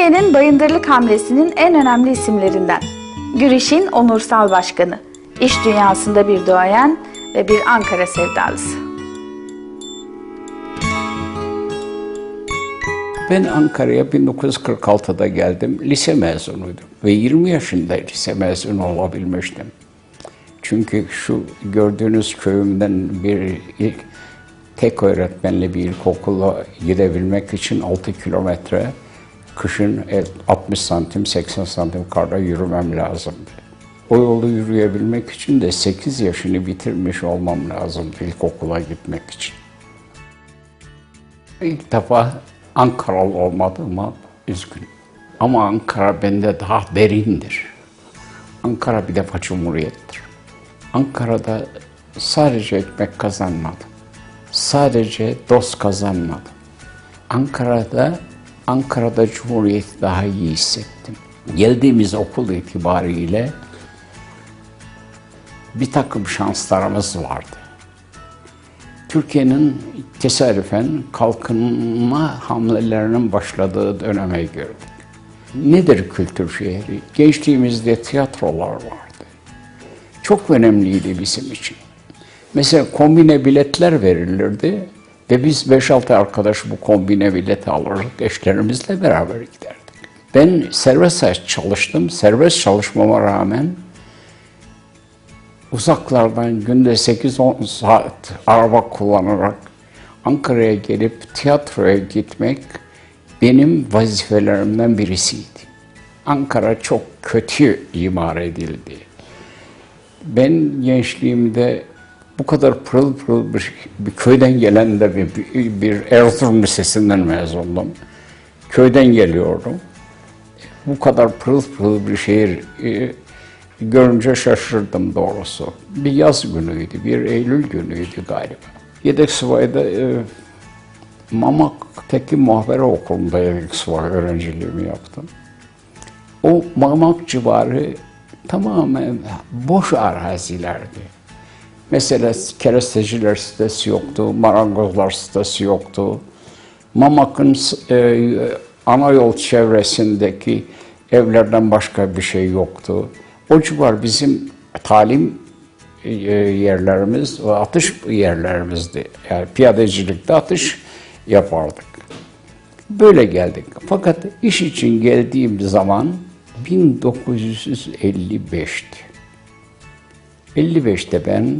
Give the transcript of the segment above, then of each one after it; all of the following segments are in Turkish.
Türkiye'nin bayındırlık hamlesinin en önemli isimlerinden. Güriş'in onursal başkanı, iş dünyasında bir doğayan ve bir Ankara sevdalısı. Ben Ankara'ya 1946'da geldim. Lise mezunuydum. Ve 20 yaşında lise mezunu olabilmiştim. Çünkü şu gördüğünüz köyümden bir ilk tek öğretmenli bir ilkokula gidebilmek için 6 kilometre kışın e, 60 santim 80 santim karda yürümem lazımdı. O yolu yürüyebilmek için de 8 yaşını bitirmiş olmam lazımdı ilkokula gitmek için. İlk defa Ankaralı olmadığıma üzgünüm. Ama Ankara bende daha derindir. Ankara bir defa cumhuriyettir. Ankara'da sadece ekmek kazanmadım. Sadece dost kazanmadım. Ankara'da Ankara'da Cumhuriyeti daha iyi hissettim. Geldiğimiz okul itibariyle bir takım şanslarımız vardı. Türkiye'nin tesadüfen kalkınma hamlelerinin başladığı döneme girdik. Nedir kültür şehri? Gençliğimizde tiyatrolar vardı. Çok önemliydi bizim için. Mesela kombine biletler verilirdi ve biz 5-6 arkadaş bu kombine bileti alırdık, eşlerimizle beraber giderdik. Ben serbest çalıştım. Serbest çalışmama rağmen uzaklardan günde 8-10 saat araba kullanarak Ankara'ya gelip tiyatroya gitmek benim vazifelerimden birisiydi. Ankara çok kötü imar edildi. Ben gençliğimde bu kadar pırıl pırıl bir, bir köyden gelen de bir, bir, bir Erzurum Lisesi'nden mezundum. Köyden geliyordum. Bu kadar pırıl pırıl bir şehir e, görünce şaşırdım doğrusu. Bir yaz günüydü, bir Eylül günüydü galiba. Yedek subayda e, Mamak'taki muhabere okulunda yedek subay öğrenciliğimi yaptım. O Mamak civarı tamamen boş arazilerdi. Mesela keresteciler sitesi yoktu, marangozlar sitesi yoktu. Mamak'ın e, ana yol çevresindeki evlerden başka bir şey yoktu. O civar bizim talim e, yerlerimiz ve atış yerlerimizdi. Yani piyadecilikte atış yapardık. Böyle geldik. Fakat iş için geldiğim zaman 1955'ti. 55'te ben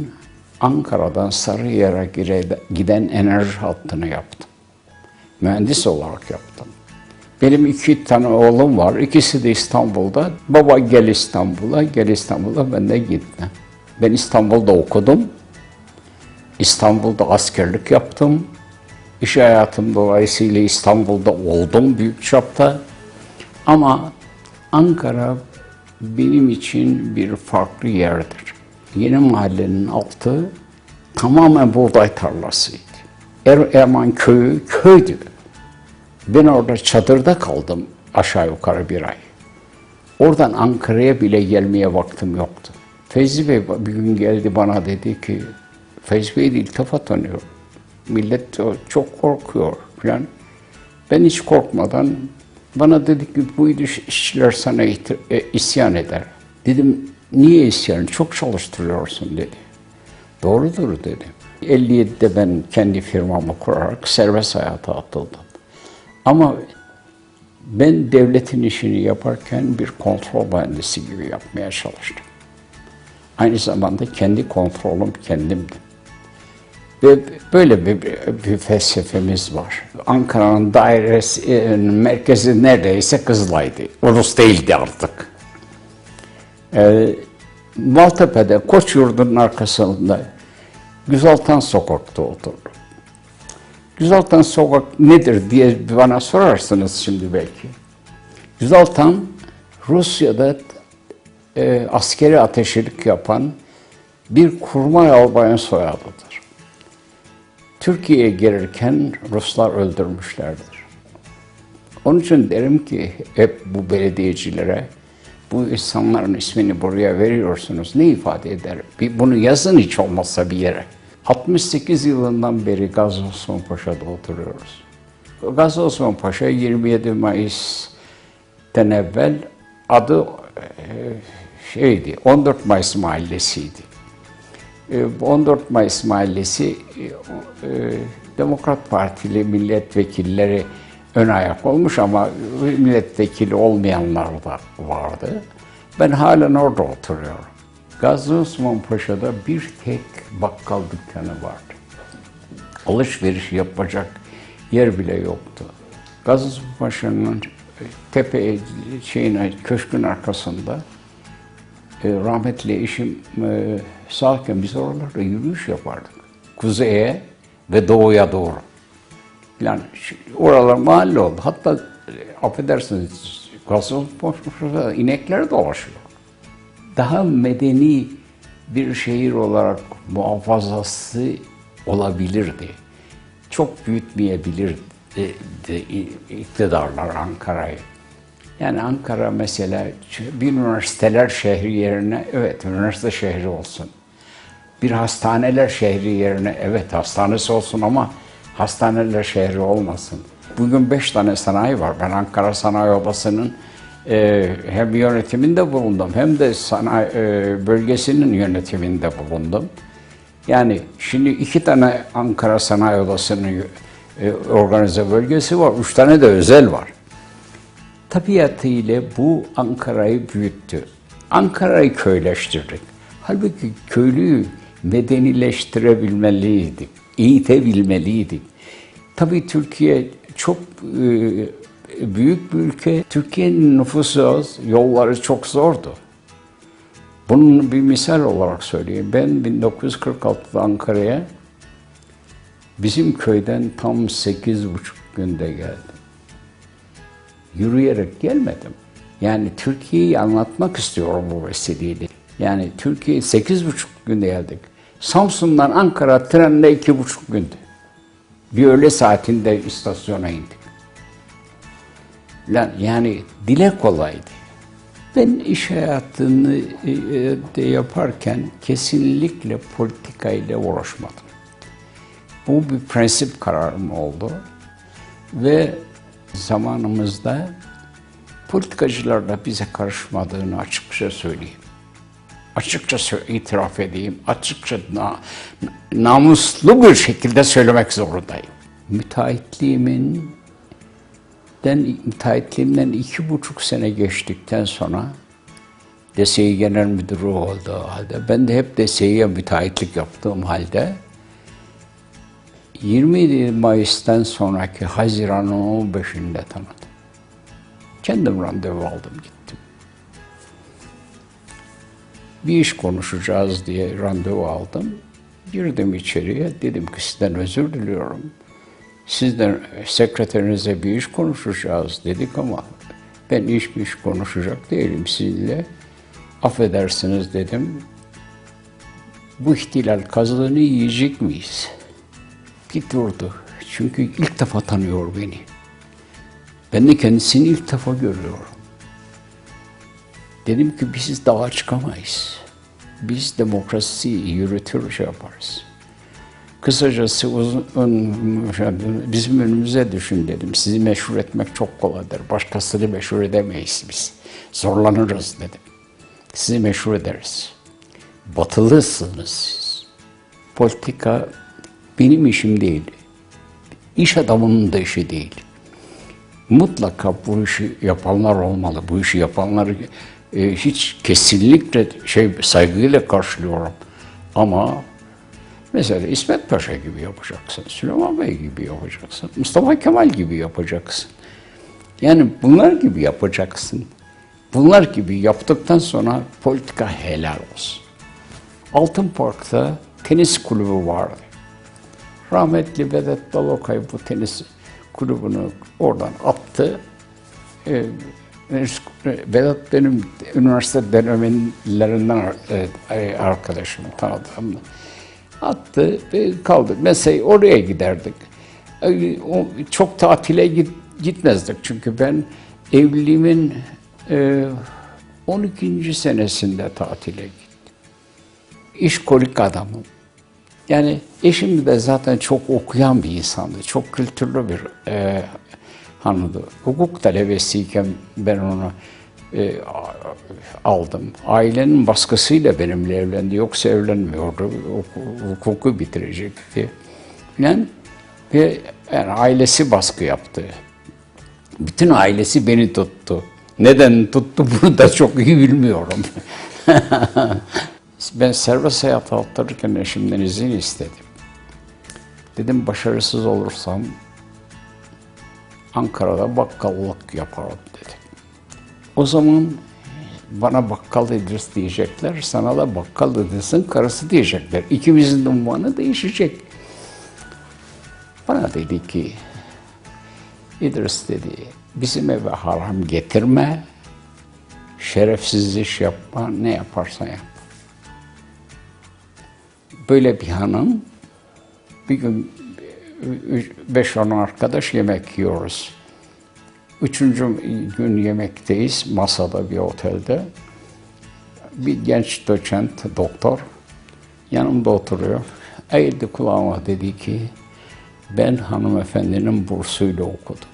Ankara'dan Sarıyer'e giden enerji hattını yaptım. Mühendis olarak yaptım. Benim iki tane oğlum var. İkisi de İstanbul'da. Baba gel İstanbul'a, gel İstanbul'a. Ben de gittim. Ben İstanbul'da okudum. İstanbul'da askerlik yaptım. İş hayatım dolayısıyla İstanbul'da oldum büyük çapta. Ama Ankara benim için bir farklı yerdir. Yeni mahallenin altı tamamen buğday tarlasıydı. Er Erman köyü köydü. Ben orada çadırda kaldım aşağı yukarı bir ay. Oradan Ankara'ya bile gelmeye vaktim yoktu. Feyzi Bey bir gün geldi bana dedi ki, Feyzi Bey de iltifat tanıyor. Millet çok korkuyor falan. Ben hiç korkmadan bana dedi ki bu işçiler sana e, isyan eder. Dedim niye isyan? Çok çalıştırıyorsun dedi. Doğrudur dedi. 57'de ben kendi firmamı kurarak serbest hayata atıldım. Ama ben devletin işini yaparken bir kontrol mühendisi gibi yapmaya çalıştım. Aynı zamanda kendi kontrolüm kendimdi. Ve böyle bir, bir felsefemiz var. Ankara'nın dairesi, e, merkezi neredeyse Kızılay'dı. Ulus değildi artık. Ee, Maltepe'de Koç Yurdu'nun arkasında Güzaltan Sokak'ta oturdum. Güzaltan Sokak nedir diye bana sorarsınız şimdi belki. Güzaltan Rusya'da e, askeri ateşilik yapan bir kurmay albayın soyadıdır. Türkiye'ye gelirken Ruslar öldürmüşlerdir. Onun için derim ki hep bu belediyecilere bu insanların ismini buraya veriyorsunuz ne ifade eder? Bir, bunu yazın hiç olmazsa bir yere. 68 yılından beri Gazi Osman Paşa'da oturuyoruz. Gazi Osman Paşa 27 Mayıs evvel adı e, şeydi 14 Mayıs Mahallesi'ydi. E, bu 14 Mayıs Mahallesi e, e, Demokrat Partili milletvekilleri ön ayak olmuş ama milletvekili olmayanlar da vardı. Ben halen orada oturuyorum. Gazi Osman Paşa'da bir tek bakkal dükkanı vardı. Alışveriş yapacak yer bile yoktu. Gazi Osman Paşa'nın tepe şeyine, köşkün arkasında e, rahmetli eşim e, sağken biz oralarda yürüyüş yapardık. Kuzeye ve doğuya doğru. Yani oralar mahalle oldu. Hatta e, affedersiniz boşmuşta inekler dolaşıyor. Daha medeni bir şehir olarak muhafazası olabilirdi. Çok büyütmeyebilirdi iktidarlar Ankara'yı. Yani Ankara mesela bir üniversiteler şehri yerine evet üniversite şehri olsun. Bir hastaneler şehri yerine evet hastanesi olsun ama hastaneler şehri olmasın. Bugün beş tane sanayi var. Ben Ankara Sanayi Odası'nın e, hem yönetiminde bulundum hem de sanayi e, bölgesinin yönetiminde bulundum. Yani şimdi iki tane Ankara Sanayi Odası'nın e, organize bölgesi var. Üç tane de özel var tabiatıyla bu Ankara'yı büyüttü. Ankara'yı köyleştirdik. Halbuki köylüyü medenileştirebilmeliydik, eğitebilmeliydik. Tabii Türkiye çok e, büyük bir ülke. Türkiye'nin nüfusu az, yolları çok zordu. Bunun bir misal olarak söyleyeyim. Ben 1946'da Ankara'ya bizim köyden tam 8,5 günde geldim yürüyerek gelmedim. Yani Türkiye'yi anlatmak istiyorum bu vesileyle. Yani Türkiye sekiz buçuk günde geldik. Samsun'dan Ankara trenle iki buçuk gündü. Bir öğle saatinde istasyona indik. Yani dile kolaydı. Ben iş hayatını e, de yaparken kesinlikle politikayla uğraşmadım. Bu bir prensip kararım oldu. Ve zamanımızda politikacılar da bize karışmadığını açıkça söyleyeyim. Açıkça itiraf edeyim, açıkça na- namuslu bir şekilde söylemek zorundayım. Müteahhitliğimin den, müteahhitliğimden iki buçuk sene geçtikten sonra DSİ Genel Müdürü olduğu halde, ben de hep DSİ'ye müteahhitlik yaptığım halde 27 Mayıs'tan sonraki Haziran'ın 15'inde tanıdım. Kendim randevu aldım gittim. Bir iş konuşacağız diye randevu aldım. Girdim içeriye dedim ki sizden özür diliyorum. Sizden sekreterinize bir iş konuşacağız dedik ama ben iş bir iş konuşacak değilim sizinle. Affedersiniz dedim. Bu ihtilal kazığını yiyecek miyiz? Gitti durdu. Çünkü ilk defa tanıyor beni. Ben de kendisini ilk defa görüyorum. Dedim ki biz dağa çıkamayız. Biz demokrasi yürütür şey yaparız. Kısacası uzun, bizim önümüze düşün dedim. Sizi meşhur etmek çok kolaydır. Başkasını meşhur edemeyiz biz. Zorlanırız dedim. Sizi meşhur ederiz. Batılısınız siz. Politika benim işim değil. İş adamının da işi değil. Mutlaka bu işi yapanlar olmalı. Bu işi yapanları e, hiç kesinlikle şey saygıyla karşılıyorum. Ama mesela İsmet Paşa gibi yapacaksın, Süleyman Bey gibi yapacaksın, Mustafa Kemal gibi yapacaksın. Yani bunlar gibi yapacaksın. Bunlar gibi yaptıktan sonra politika helal olsun. Altın Park'ta tenis kulübü vardı. Rahmetli Vedat Dalokay bu tenis kulübünü oradan attı. Ee, Vedat benim üniversite dönemlerinden e, arkadaşım, tanıdığım. Attı ve kaldı. Mesela oraya giderdik. O- Çok tatile git- gitmezdik çünkü ben evliliğimin e, 12. senesinde tatile gittim. İşkolik adamım. Yani eşim de zaten çok okuyan bir insandı. Çok kültürlü bir e, hanıdı. Hukuk talebesiyken ben onu e, aldım. Ailenin baskısıyla benimle evlendi. Yoksa evlenmiyordu. Huku- Hukuku bitirecekti. Falan. Ve yani ailesi baskı yaptı. Bütün ailesi beni tuttu. Neden tuttu bunu da çok iyi bilmiyorum. ben serbest hayat attırırken eşimden izin istedim. Dedim başarısız olursam Ankara'da bakkallık yaparım dedim. O zaman bana bakkal İdris diyecekler, sana da bakkal İdris'in karısı diyecekler. İkimizin unvanı değişecek. Bana dedi ki, İdris dedi, bizim eve haram getirme, şerefsiz iş yapma, ne yaparsan yap. Böyle bir hanım, bir gün üç- beş on arkadaş yemek yiyoruz. Üçüncü gün yemekteyiz masada bir otelde. Bir genç doçent, doktor yanımda oturuyor. Eğildi kulağıma dedi ki ben hanımefendinin bursuyla okudum.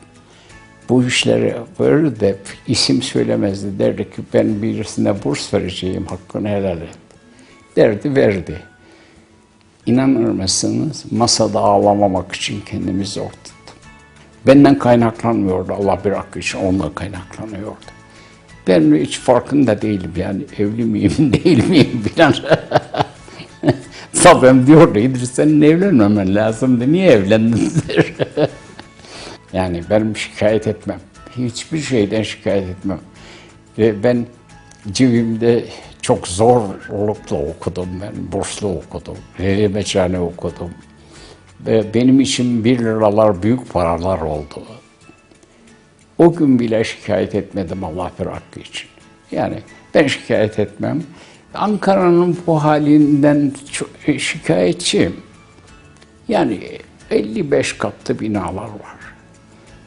Bu işleri verir de isim söylemezdi. Derdi ki ben birisine burs vereceğim hakkını helal et. Derdi verdi. İnanır mısınız? Masada ağlamamak için kendimi zor tuttum. Benden kaynaklanmıyordu Allah bir hakkı için onunla kaynaklanıyordu. Ben hiç farkında değilim yani evli miyim değil miyim filan. Tabii diyordu İdris senin evlenmemen lazımdı niye evlendin yani benim şikayet etmem. Hiçbir şeyden şikayet etmem. Ve ben cebimde çok zorlukla okudum ben. Burslu okudum. Meçhane okudum. Ve benim için bir liralar büyük paralar oldu. O gün bile şikayet etmedim Allah bir hakkı için. Yani ben şikayet etmem. Ankara'nın bu halinden çok şikayetçiyim. Yani 55 katlı binalar var.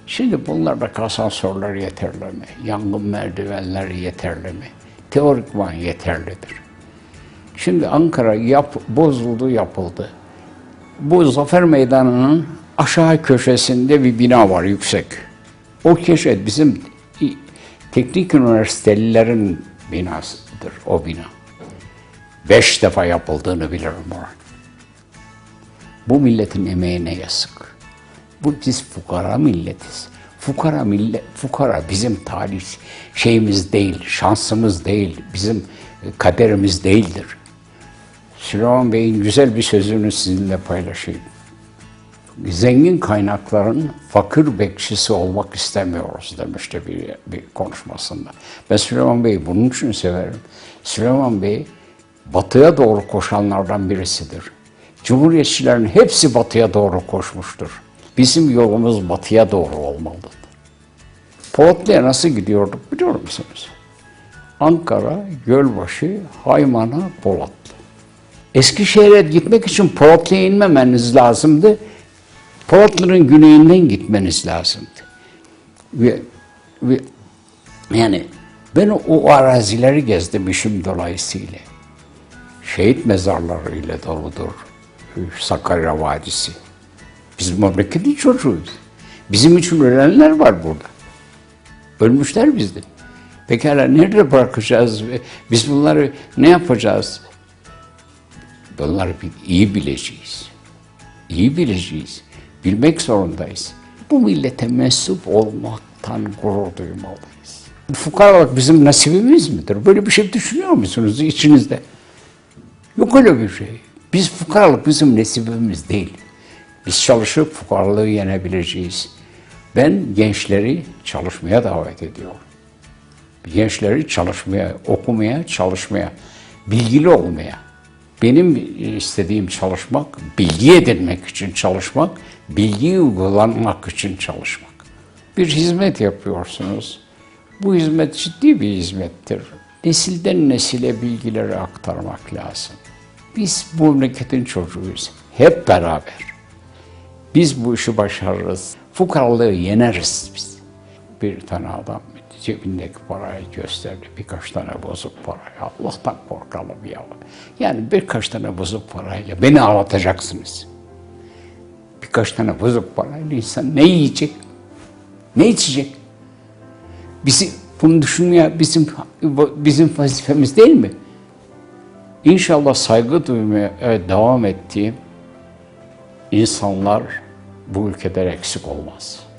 Şimdi bunlardaki asansörler yeterli mi? Yangın merdivenleri yeterli mi? Teorikman yeterlidir. Şimdi Ankara yap, bozuldu, yapıldı. Bu Zafer Meydanı'nın aşağı köşesinde bir bina var yüksek. O köşe bizim teknik üniversitelilerin binasıdır o bina. Beş defa yapıldığını bilirim oranın. Bu milletin emeğine yazık. Bu biz fukara milletiz. Fukara millet, fukara bizim talih şeyimiz değil, şansımız değil, bizim e, kaderimiz değildir. Süleyman Bey'in güzel bir sözünü sizinle paylaşayım. Zengin kaynakların fakir bekçisi olmak istemiyoruz demişti bir, bir konuşmasında. Ben Süleyman Bey'i bunun için severim. Süleyman Bey batıya doğru koşanlardan birisidir. Cumhuriyetçilerin hepsi batıya doğru koşmuştur. Bizim yolumuz batıya doğru olmalıdır. Polatlı'ya nasıl gidiyorduk biliyor musunuz? Ankara, Gölbaşı, Hayman'a, Polatlı. Eskişehir'e gitmek için Polatlı'ya inmemeniz lazımdı. Polatlı'nın güneyinden gitmeniz lazımdı. Ve, ve yani ben o, arazileri gezdim işim dolayısıyla. Şehit mezarları ile doludur. Sakarya Vadisi. Biz memleketin çocuğuyuz. Bizim için ölenler var burada. Ölmüşler bizde. Pekala nerede bırakacağız? Biz bunları ne yapacağız? Bunları iyi bileceğiz. İyi bileceğiz. Bilmek zorundayız. Bu millete mensup olmaktan gurur duymalıyız. Fukaralık bizim nasibimiz midir? Böyle bir şey düşünüyor musunuz içinizde? Yok öyle bir şey. Biz fukaralık bizim nasibimiz değil. Biz çalışıp fukaralığı yenebileceğiz. Ben gençleri çalışmaya davet ediyorum. Gençleri çalışmaya, okumaya, çalışmaya, bilgili olmaya. Benim istediğim çalışmak, bilgi edinmek için çalışmak, bilgiyi uygulamak için çalışmak. Bir hizmet yapıyorsunuz. Bu hizmet ciddi bir hizmettir. Nesilden nesile bilgileri aktarmak lazım. Biz bu memleketin çocuğuyuz. Hep beraber. Biz bu işi başarırız. Fukaralığı yeneriz biz. Bir tane adam cebindeki parayı gösterdi. Birkaç tane bozuk parayı. Allah'tan korkalım ya. Yani birkaç tane bozuk parayla beni ağlatacaksınız. Birkaç tane bozuk parayla insan ne yiyecek? Ne içecek? Bizi bunu düşünmeye bizim bizim vazifemiz değil mi? İnşallah saygı duymaya e, devam ettiğim insanlar bu ülkede eksik olmaz.